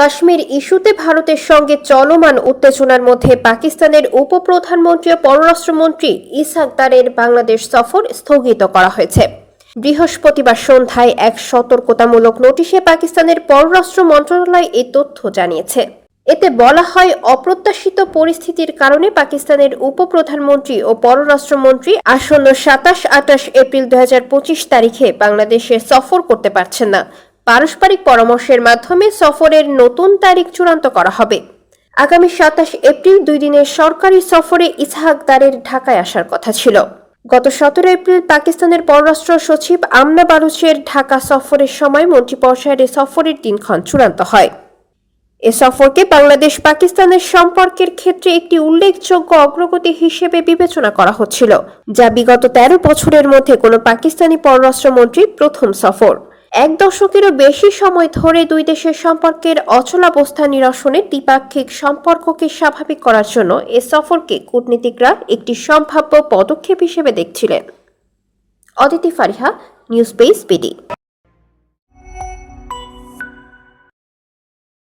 কাশ্মীর ইস্যুতে ভারতের সঙ্গে চলমান উত্তেজনার মধ্যে পাকিস্তানের উপপ্রধানমন্ত্রী ও পররাষ্ট্রমন্ত্রী ইসাকদারের বাংলাদেশ সফর স্থগিত করা হয়েছে। বৃহস্পতিবার সন্ধ্যায় এক সতর্কতামূলক নোটিশে পাকিস্তানের পররাষ্ট্র মন্ত্রণালয় এই তথ্য জানিয়েছে। এতে বলা হয়, অপ্রত্যাশিত পরিস্থিতির কারণে পাকিস্তানের উপপ্রধানমন্ত্রী ও পররাষ্ট্রমন্ত্রী আসন্ন সাতাশ আটাশ এপ্রিল দু হাজার পঁচিশ তারিখে বাংলাদেশে সফর করতে পারছেন না। পারস্পরিক পরামর্শের মাধ্যমে সফরের নতুন তারিখ চূড়ান্ত করা হবে। আগামী সাতাশ এপ্রিল দুই দিনের সরকারি সফরে ইসহাকদারের ঢাকায় আসার কথা ছিল। গত সতেরো এপ্রিল পাকিস্তানের পররাষ্ট্র সচিব আমনা বালুচের ঢাকা সফরের সময় মন্ত্রিপরিষদের সফরের দিনক্ষণ চূড়ান্ত হয়। এ সফরকে বাংলাদেশ পাকিস্তানের সম্পর্কের ক্ষেত্রে একটি উল্লেখযোগ্য অগ্রগতি হিসেবে বিবেচনা করা হচ্ছিল, যা বিগত তেরো বছরের মধ্যে কোনো পাকিস্তানি পররাষ্ট্রমন্ত্রীর প্রথম সফর। এক দশকেরও বেশি সময় ধরে দুই দেশের সম্পর্কের অচলাবস্থা নিরসনে দ্বিপাক্ষিক সম্পর্ককে স্বাভাবিক করার জন্য এ সফরকে কূটনীতিকরা একটি সম্ভাব্য পদক্ষেপ হিসেবে দেখছিলেন। Aditi Fariha, news page BD.